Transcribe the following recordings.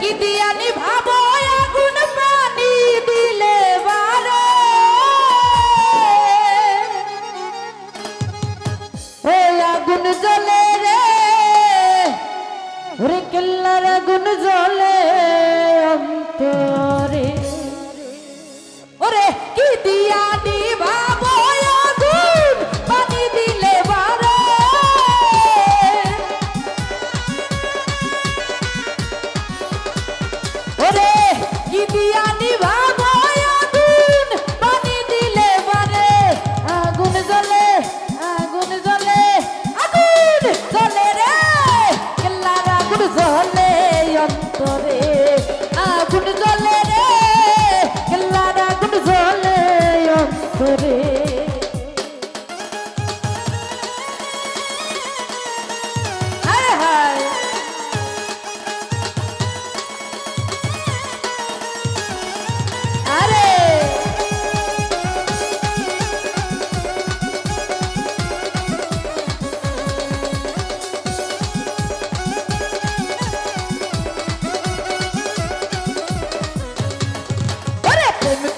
কি দিয়া নিভাবো আগুন পানি দিলে বারে? হে আগুন জ্বলে রে, ওরে কেল্লার আগুন জ্বলে অন্তরে। ওরে কি দিয়া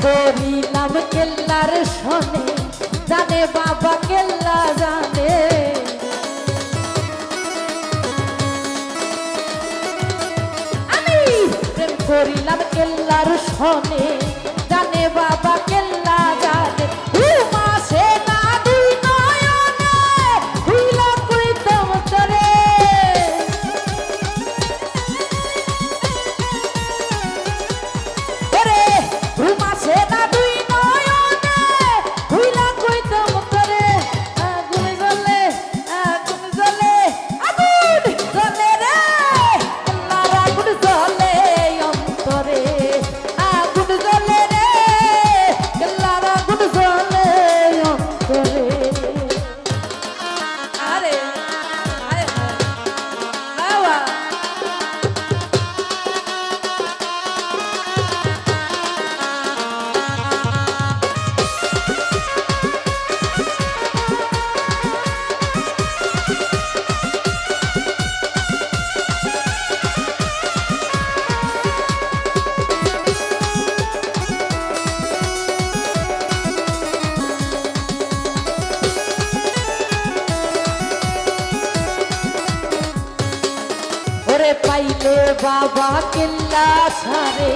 করিলাম কেল্লার শোনে জানে বাবা কেল্লা জানে। আমি প্রেম করিলাম কেল্লার শোনে পাইলে বাবা কিল্লা সারে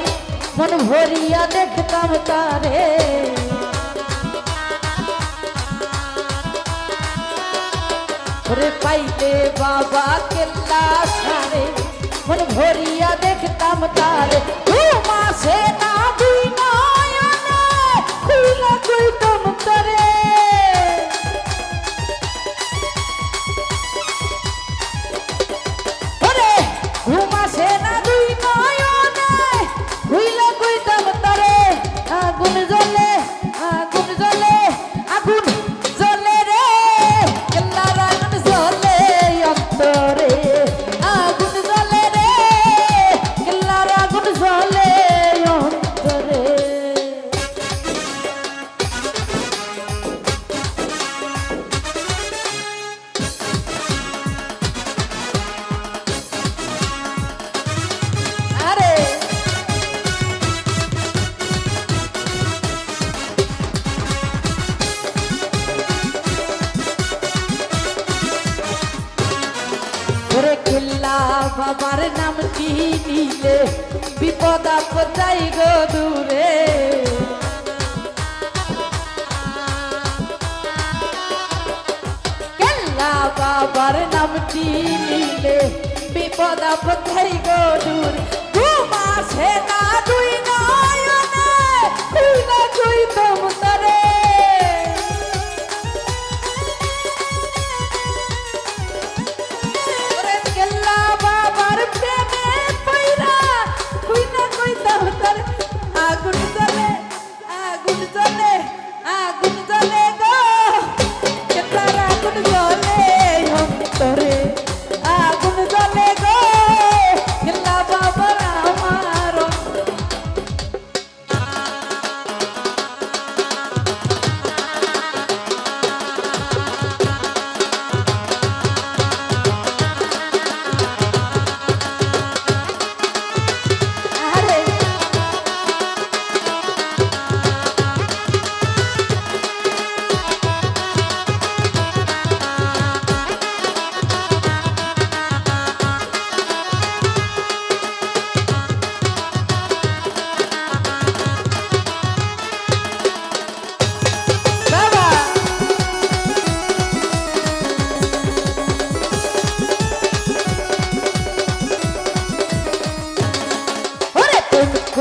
মন ভরিয়া দেখতাম তারে। ওরে পাইলে বাবা কিল্লা সারে মন ভরিয়া দেখতাম তারে। দু মাসে বাবার নাম কি নিলে? বিপদ আপদ যাই গো দূরে। কেল্লা বাবার নামটি নিলে? বিপদ আপদ যাই গো দূরে। ঘুমাসে না দুই নয়নে। খুইলা কইতাম তারে ওরে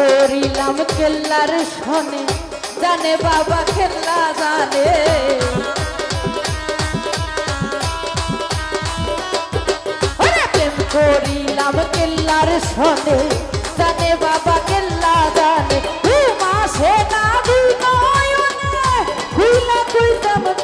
করিলাম খেলার শনে জানে বাবা খেলা জানে। করিলাম কেল্লার শনে জানে বাবা কেল্লা জানে। মাসে না দুই নয়নে তুই তেমন